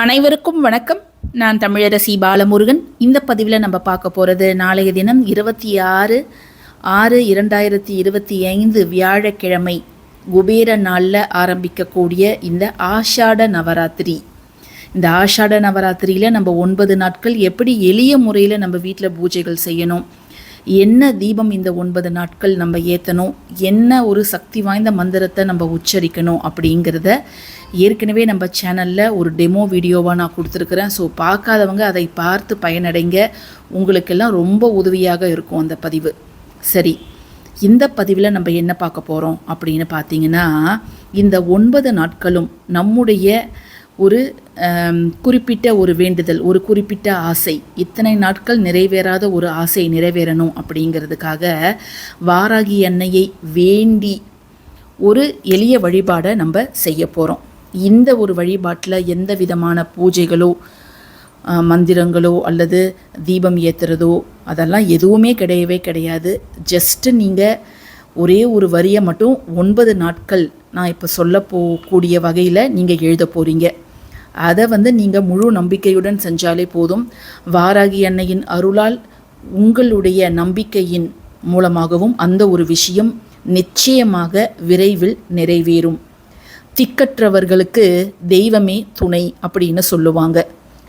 அனைவருக்கும் வணக்கம். நான் தமிழரசி பாலமுருகன். இந்த பதிவில் நம்ம பார்க்க போகிறது நாளைய தினம் இருபத்தி ஆறு ஆறு இரண்டாயிரத்தி இருபத்தி ஐந்து வியாழக்கிழமை. குபேர நாளில் ஆரம்பிக்கக்கூடிய இந்த ஆஷாட நவராத்திரி. இந்த ஆஷாட நவராத்திரியில் நம்ம ஒன்பது நாட்கள் எப்படி எளிய முறையில் நம்ம வீட்டில் பூஜைகள் செய்யணும். என்ன தீபம் இந்த ஒன்பது நாட்கள் நம்ம ஏற்றணும் என்ன ஒரு சக்தி வாய்ந்த மந்திரத்தை நம்ம உச்சரிக்கணும் அப்படிங்கிறத ஏற்கனவே நம்ம சேனலில் ஒரு டெமோ வீடியோவாக நான் கொடுத்துருக்குறேன். ஸோ பார்க்காதவங்க அதை பார்த்து பயனடைங்க. உங்களுக்கெல்லாம் ரொம்ப உதவியாக இருக்கும் அந்த பதிவு. சரி இந்த பதிவில் நம்ம என்ன பார்க்க போகிறோம் அப்படின்னு பார்த்தீங்கன்னா இந்த ஒன்பது நாட்களும் நம்முடைய ஒரு குறிப்பிட்ட ஒரு வேண்டுதல் ஒரு குறிப்பிட்ட ஆசை. இத்தனை நாட்கள் நிறைவேறாத ஒரு ஆசை நிறைவேறணும் அப்படிங்கிறதுக்காக வாராகி எண்ணெயை வேண்டி ஒரு எளிய வழிபாடை நம்ம செய்ய போகிறோம் இந்த ஒரு வழிபாட்டில் எந்த விதமான பூஜைகளோ மந்திரங்களோ அல்லது தீபம் ஏற்றுறதோ அதெல்லாம் எதுவுமே கிடையவே கிடையாது. ஜஸ்ட்டு நீங்கள் ஒரே ஒரு வரியை மட்டும் ஒன்பது நாட்கள் நான் இப்போ சொல்ல போகக்கூடிய வகையில் நீங்கள் எழுத போகிறீங்க அதை வந்து நீங்கள் முழு நம்பிக்கையுடன் செஞ்சாலே போதும். வாராகி அன்னையின் அருளால் உங்களுடைய நம்பிக்கையின் மூலமாகவும் அந்த ஒரு விஷயம் நிச்சயமாக விரைவில் நிறைவேறும். திக்கற்றவர்களுக்கு தெய்வமே துணை அப்படின்னு சொல்லுவாங்க.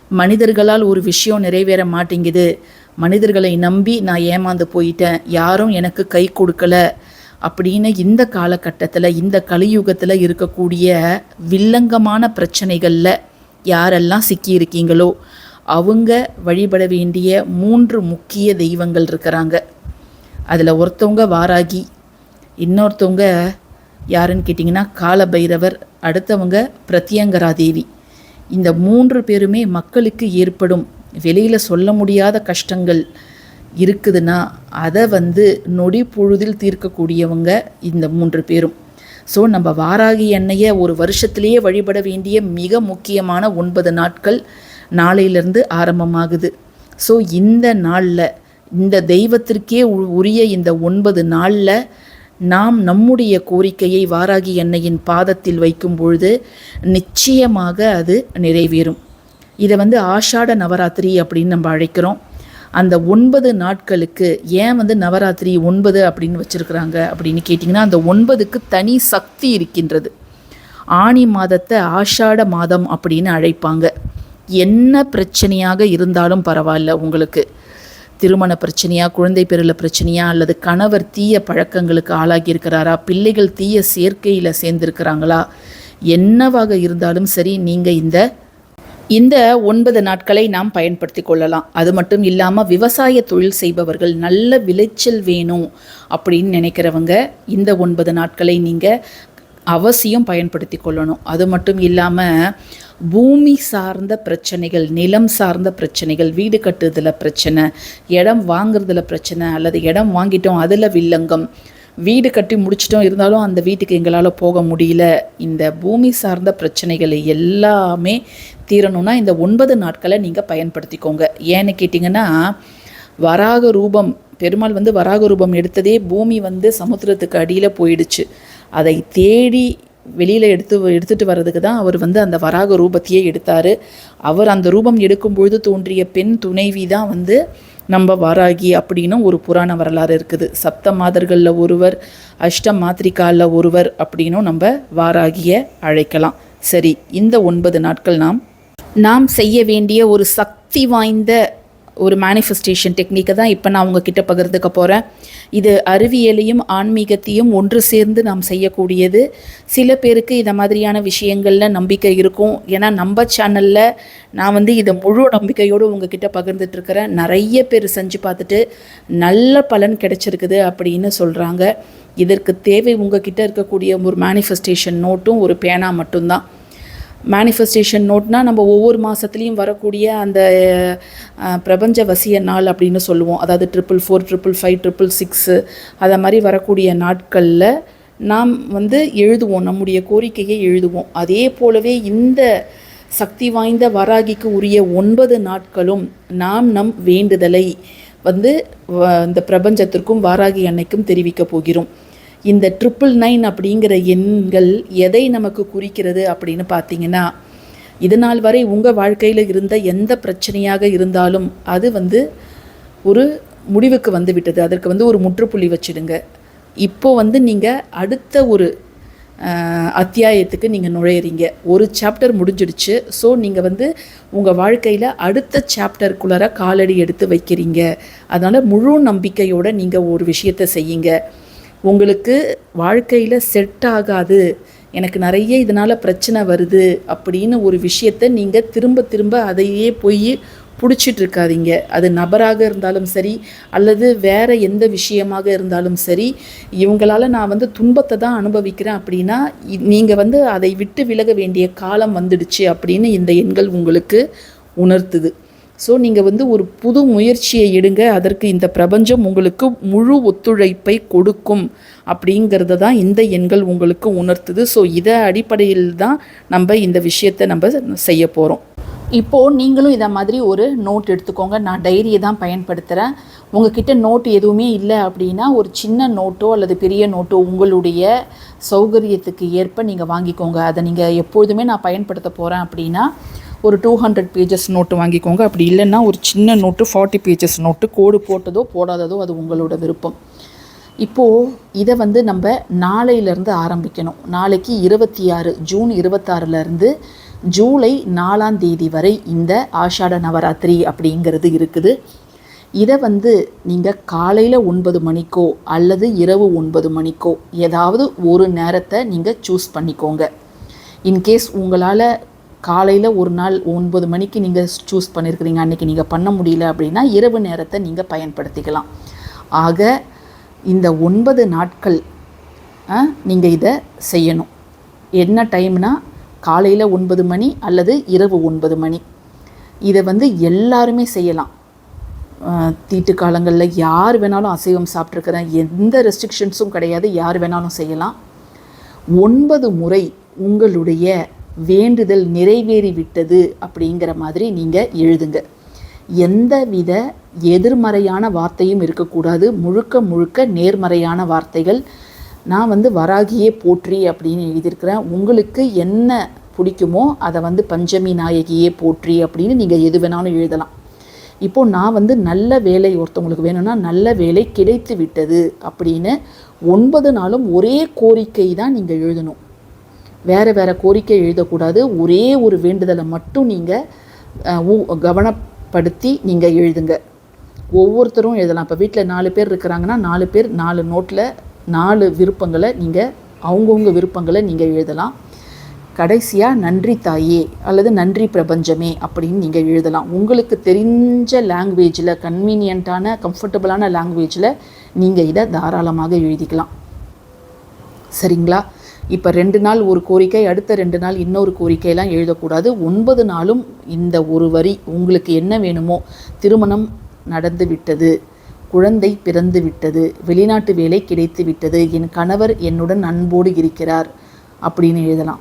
மனிதர்களால் ஒரு விஷயம் நிறைவேற மாட்டேங்குது. மனிதர்களை நம்பி நான் ஏமாந்து போயிட்டேன். யாரும் எனக்கு கை கொடுக்கல. அப்படின்னு இந்த காலகட்டத்தில் இந்த கலியுகத்தில் இருக்கக்கூடிய வில்லங்கமான பிரச்சனைகளில் யாரெல்லாம் சிக்கியிருக்கீங்களோ அவங்க வழிபட வேண்டிய மூன்று முக்கிய தெய்வங்கள் இருக்கிறாங்க. அதில் ஒருத்தவங்க வாராகி இன்னொருத்தவங்க யாருன்னு கேட்டிங்கன்னா காலபைரவர் அடுத்தவங்க பிரத்யங்கரா தேவி. இந்த மூன்று பேருமே மக்களுக்கு ஏற்படும் வெளியில் சொல்ல முடியாத கஷ்டங்கள் இருக்குதுன்னா அதை வந்து நொடி பொழுதில் தீர்க்கக்கூடியவங்க இந்த மூன்று பேரும். ஸோ நம்ம வாராகி எண்ணெயை ஒரு வருஷத்திலேயே வழிபட வேண்டிய மிக முக்கியமான ஒன்பது நாட்கள் நாளையிலிருந்து ஆரம்பமாகுது. ஸோ இந்த நாளில் இந்த தெய்வத்திற்கே உ- உரிய இந்த ஒன்பது நாளில் நாம் நம்முடைய கோரிக்கையை வாராகி எண்ணெயின் பாதத்தில் வைக்கும் பொழுது நிச்சயமாக அது நிறைவேறும். இதை வந்து ஆஷாட நவராத்திரி அப்படின்னு நம்ம அழைக்கிறோம். அந்த ஒன்பது நாட்களுக்கு ஏன் வந்து நவராத்திரி ஒன்பது அப்படின்னு வச்சுருக்குறாங்க அப்படின்னு கேட்டிங்கன்னா அந்த ஒன்பதுக்கு தனி சக்தி இருக்கின்றது. ஆனி மாதத்தை ஆஷாட மாதம் அப்படின்னு அழைப்பாங்க. என்ன பிரச்சனையாக இருந்தாலும் பரவாயில்ல உங்களுக்கு. திருமண பிரச்சனையா குழந்தை பெறல பிரச்சனையா அல்லது கணவர் தீய பழக்கங்களுக்கு ஆளாகி இருக்கிறாரா பிள்ளைகள் தீய சேர்க்கையில் சேர்ந்திருக்கிறாங்களா என்னவாக இருந்தாலும் சரி நீங்கள் இந்த இந்த ஒன்பது நாட்களை நாம் பயன்படுத்தி கொள்ளலாம். அது மட்டும் இல்லாமல் விவசாய தொழில் செய்பவர்கள் நல்ல விளைச்சல் வேணும் அப்படின்னு நினைக்கிறவங்க இந்த ஒன்பது நாட்களை நீங்கள் அவசியம் பயன்படுத்தி கொள்ளணும். அது மட்டும் இல்லாமல் பூமி சார்ந்த பிரச்சனைகள் நிலம் சார்ந்த பிரச்சனைகள் வீடு கட்டுறதுல பிரச்சனை இடம் வாங்குறதுல பிரச்சனை அல்லது இடம் வாங்கிட்டோம் அதில் வில்லங்கம் வீடு கட்டி முடிச்சிட்டோம். இருந்தாலும் அந்த வீட்டுக்கு எங்களால் போக முடியல. இந்த பூமி சார்ந்த பிரச்சனைகள் எல்லாமே தீரணும்னா இந்த ஒன்பது நாட்களை நீங்கள் பயன்படுத்திக்கோங்க. ஏன்னு கேட்டிங்கன்னா வராக ரூபம் பெருமாள் வந்து வராக ரூபம் எடுத்ததே பூமி வந்து சமுத்திரத்துக்கு அடியில் போயிடுச்சு. அதை தேடி வெளியில் எடுத்து எடுத்துகிட்டு வர்றதுக்கு தான் அவர் வந்து அந்த வராக ரூபத்தையே எடுத்தார். அவர் அந்த ரூபம் எடுக்கும்பொழுது தோன்றிய பெண் துணைவி தான் வந்து நம்ம வாராகி அப்படின்னு ஒரு புராண வரலாறு இருக்குது. சப்த மாதர்களில் ஒருவர் அஷ்ட மாத்திரிகாலில் ஒருவர் அப்படின்னும் நம்ம வாராகியை அழைக்கலாம். சரி இந்த ஒன்பது நாட்கள் நாம் நாம் செய்ய வேண்டிய ஒரு சக்தி வாய்ந்த ஒரு மேனிஃபெஸ்டேஷன் டெக்னிக்கை தான் இப்போ நான் உங்ககிட்ட பகிர்ந்துக்க போகிறேன் இது அறிவியலையும் ஆன்மீகத்தையும் ஒன்று சேர்ந்து நாம் செய்யக்கூடியது. சில பேருக்கு இந்த மாதிரியான விஷயங்களில் நம்பிக்கை இருக்கும். ஏன்னா நம்ம சேனலில் நான் வந்து இதை முழு நம்பிக்கையோடு உங்ககிட்ட பகிர்ந்துட்டுருக்கிறேன். நிறைய பேர் செஞ்சு பார்த்துட்டு நல்ல பலன் கிடைச்சிருக்குது அப்படின்னு சொல்கிறாங்க இதற்கு தேவை உங்ககிட்ட இருக்கக்கூடிய ஒரு மேனிஃபெஸ்டேஷன் நோட்டும் ஒரு பேனா மட்டும்தான். மேனிஃபெஸ்டேஷன் நோட்னா நம்ம ஒவ்வொரு மாதத்துலேயும் வரக்கூடிய அந்த பிரபஞ்ச வசிய நாள் அப்படின்னு சொல்லுவோம். அதாவது triple four triple five triple six அதை மாதிரி வரக்கூடிய நாட்களில் நாம் வந்து எழுதுவோம். நம்முடைய கோரிக்கையை எழுதுவோம். அதே போலவே இந்த சக்தி வாய்ந்த வராகிக்கு உரிய ஒன்பது நாட்களும் நாம் நம் வேண்டுதலை வந்து வ- இந்த பிரபஞ்சத்திற்கும் வாராகி அன்னைக்கும் தெரிவிக்க போகிறோம். இந்த ட்ரிபிள் நைன் அப்படிங்கிற எண்கள் எதை நமக்கு குறிக்கிறது அப்படின்னு பார்த்தீங்கன்னா இதனால் வரை உங்கள் வாழ்க்கையில் இருந்த எந்த பிரச்சனையாக இருந்தாலும் அது வந்து ஒரு முடிவுக்கு வந்து விட்டது. அதற்கு வந்து ஒரு முற்றுப்புள்ளி வச்சிடுங்க. இப்போ வந்து நீங்கள் அடுத்த ஒரு அத்தியாயத்துக்கு நீங்கள் நுழையிறீங்க. ஒரு சாப்டர் முடிஞ்சிடுச்சு. ஸோ நீங்கள் வந்து உங்கள் வாழ்க்கையில் அடுத்த சாப்டருக்குள்ளார காலடி எடுத்து வைக்கிறீங்க. அதனால் முழு நம்பிக்கையோடு நீங்கள் ஒரு விஷயத்தை செய்யுங்க. உங்களுக்கு வாழ்க்கையில் செட் ஆகாது. எனக்கு நிறைய இதனால் பிரச்சனை வருது அப்படின்னு ஒரு விஷயத்தை நீங்கள் திரும்ப திரும்ப அதையே போய் பிடிச்சிட்டு இருக்காதீங்க. அது நபராக இருந்தாலும் சரி அல்லது வேற எந்த விஷயமாக இருந்தாலும் சரி இவங்களால் நான் வந்து துன்பத்தை தான் அனுபவிக்கிறேன் அப்படின்னா நீங்கள் வந்து அதை விட்டு விலக வேண்டிய காலம் வந்துடுச்சு அப்படின்னு இந்த எண்கள் உங்களுக்கு உணர்த்துது. ஸோ நீங்கள் வந்து ஒரு புது முயற்சியை எடுங்க. அதற்கு இந்த பிரபஞ்சம் உங்களுக்கு முழு ஒத்துழைப்பை கொடுக்கும். அப்படிங்கிறத தான் இந்த எண்கள் உங்களுக்கு உணர்த்துது. ஸோ இதை அடிப்படையில் தான் நம்ம இந்த விஷயத்தை நம்ம செய்ய போகிறோம் இப்போது நீங்களும் இதை மாதிரி ஒரு நோட் எடுத்துக்கோங்க. நான் டைரியை தான் பயன்படுத்துகிறேன் உங்ககிட்ட நோட் எதுவுமே இல்லை அப்படின்னா ஒரு சின்ன நோட்டோ அல்லது பெரிய நோட்டோ உங்களுடைய சௌகரியத்துக்கு ஏற்ப நீங்கள் வாங்கிக்கோங்க. அதை நீங்கள் எப்பொழுதுமே நான் பயன்படுத்த போகிறேன் அப்படின்னா ஒரு டூ ஹண்ட்ரட் பேஜஸ் நோட்டு வாங்கிக்கோங்க. அப்படி இல்லைன்னா ஒரு சின்ன நோட்டு ஃபார்ட்டி பேஜஸ் நோட்டு கோடு போட்டதோ போடாததோ அது உங்களோட விருப்பம். இப்போது இதை வந்து நம்ம நாளையிலேருந்து ஆரம்பிக்கணும். நாளைக்கு இருபத்தி ஆறு ஜூன் இருபத்தாறுலேருந்து ஜூலை நாலாம் தேதி வரை இந்த ஆஷாட நவராத்திரி அப்படிங்கிறது இருக்குது. இதை வந்து நீங்கள் காலையில் ஒன்பது மணிக்கோ அல்லது இரவு ஒன்பது மணிக்கோ ஏதாவது ஒரு நேரத்தை நீங்கள் சூஸ் பண்ணிக்கோங்க. இன்கேஸ் உங்களால் காலையில் ஒரு நாள் ஒன்பது மணிக்கு நீங்கள் சூஸ் பண்ணியிருக்கிறீங்க அன்றைக்கி நீங்கள் பண்ண முடியல அப்படின்னா இரவு நேரத்தை நீங்கள் பயன்படுத்திக்கலாம். ஆக இந்த ஒன்பது நாட்கள் நீங்கள் இதை செய்யணும். என்ன டைம்னா காலையில் ஒன்பது மணி அல்லது இரவு ஒன்பது மணி. இதை வந்து எல்லாருமே செய்யலாம். தீட்டு காலங்களில் யார் வேணாலும் அசைவம் சாப்பிட்ருக்கிறேன் எந்த ரெஸ்ட்ரிக்ஷன்ஸும் கிடையாது யார் வேணாலும் செய்யலாம். ஒன்பது முறை உங்களுடைய வேண்டுதல் நிறைவேறி விட்டது அப்படிங்கிற மாதிரி நீங்கள் எழுதுங்க. எந்தவித எதிர்மறையான வார்த்தையும் இருக்கக்கூடாது. முழுக்க முழுக்க நேர்மறையான வார்த்தைகள். நான் வந்து வராகியே போற்றி அப்படின்னு எழுதியிருக்கிறேன். உங்களுக்கு என்ன பிடிக்குமோ அதை வந்து பஞ்சமி நாயகியே போற்றி அப்படின்னு நீங்கள் எது வேணாலும் எழுதலாம். இப்போது நான் வந்து நல்ல வேலை ஒருத்தவங்களுக்கு வேணும்னா நல்ல வேலை கிடைத்து விட்டது அப்படின்னு ஒன்பது நாளும் ஒரே கோரிக்கை தான் நீங்கள் எழுதணும். வேறு வேறு கோரிக்கை எழுதக்கூடாது. ஒரே ஒரு வேண்டுதலை மட்டும் நீங்கள் கவனப்படுத்தி நீங்கள் எழுதுங்க. ஒவ்வொருத்தரும் எழுதலாம். இப்போ வீட்டில் நாலு பேர் இருக்கிறாங்கன்னா நாலு பேர் நாலு நோட்டில் நாலு விருப்பங்களை நீங்கள் அவங்கவுங்க விருப்பங்களை நீங்கள் எழுதலாம். கடைசியாக நன்றி தாயே அல்லது நன்றி பிரபஞ்சமே அப்படின்னு நீங்கள் எழுதலாம். உங்களுக்கு தெரிஞ்ச லாங்குவேஜில் கன்வீனியண்ட்டான கம்ஃபர்டபுளான லாங்குவேஜில் நீங்கள் இதை தாராளமாக எழுதிக்கலாம். சரிங்களா? இப்போ ரெண்டு நாள் ஒரு கோரிக்கை அடுத்த ரெண்டு நாள் இன்னொரு கோரிக்கையெல்லாம் எழுதக்கூடாது. ஒன்பது நாளும் இந்த ஒரு வரி உங்களுக்கு என்ன வேணுமோ திருமணம் நடந்து விட்டது குழந்தை பிறந்து விட்டது வெளிநாட்டு வேலை கிடைத்து விட்டது என் கணவர் என்னுடன் அன்போடு இருக்கிறார் அப்படின்னு எழுதலாம்.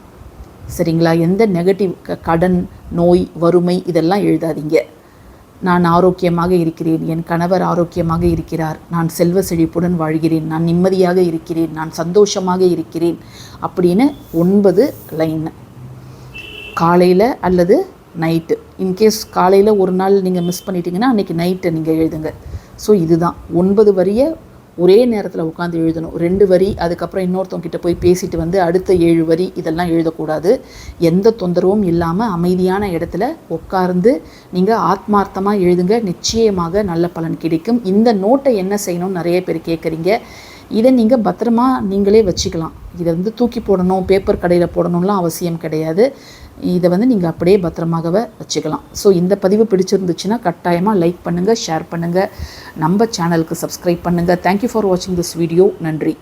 சரிங்களா? எந்த நெகட்டிவ் க- கடன் நோய் வறுமை இதெல்லாம் எழுதாதீங்க. நான் ஆரோக்கியமாக இருக்கிறேன். என் கணவர் ஆரோக்கியமாக இருக்கிறார். நான் செல்வ செழிப்புடன் வாழ்கிறேன். நான் நிம்மதியாக இருக்கிறேன். நான் சந்தோஷமாக இருக்கிறேன். அப்படின்னு ஒன்பது லைன் காலையில் அல்லது நைட்டு இன்கேஸ் காலையில் ஒரு நாள் நீங்கள் மிஸ் பண்ணிட்டீங்கன்னா அன்றைக்கி நைட்டை நீங்கள் எழுதுங்க. ஸோ இதுதான். ஒன்பது வரியை ஒரே நேரத்தில் உட்காந்து எழுதணும். ரெண்டு வரி அதுக்கப்புறம் இன்னொருத்தவங்க கிட்ட போய் பேசிட்டு வந்து அடுத்த ஏழு வரி இதெல்லாம் எழுதக்கூடாது. எந்த தொந்தரவும் இல்லாமல் அமைதியான இடத்துல உட்கார்ந்து நீங்கள் ஆத்மார்த்தமாக எழுதுங்க. நிச்சயமாக நல்ல பலன் கிடைக்கும். இந்த நோட்டை என்ன செய்யணும்னு நிறைய பேர் கேட்குறீங்க இதை நீங்கள் பத்திரமா நீங்களே வச்சுக்கலாம். இதை வந்து தூக்கி போடணும் பேப்பர் கடையில் போடணும்லாம் அவசியம் கிடையாது. இதை வந்து நீங்கள் அப்படியே பத்திரமாகவே வச்சுக்கலாம். ஸோ இந்த பதிவு பிடிச்சிருந்துச்சுன்னா கட்டாயமாக லைக் பண்ணுங்கள் ஷேர் பண்ணுங்கள் நம்ம சேனலுக்கு சப்ஸ்கிரைப் பண்ணுங்கள் தேங்க்யூ ஃபார் வாட்சிங் திஸ் வீடியோ நன்றி.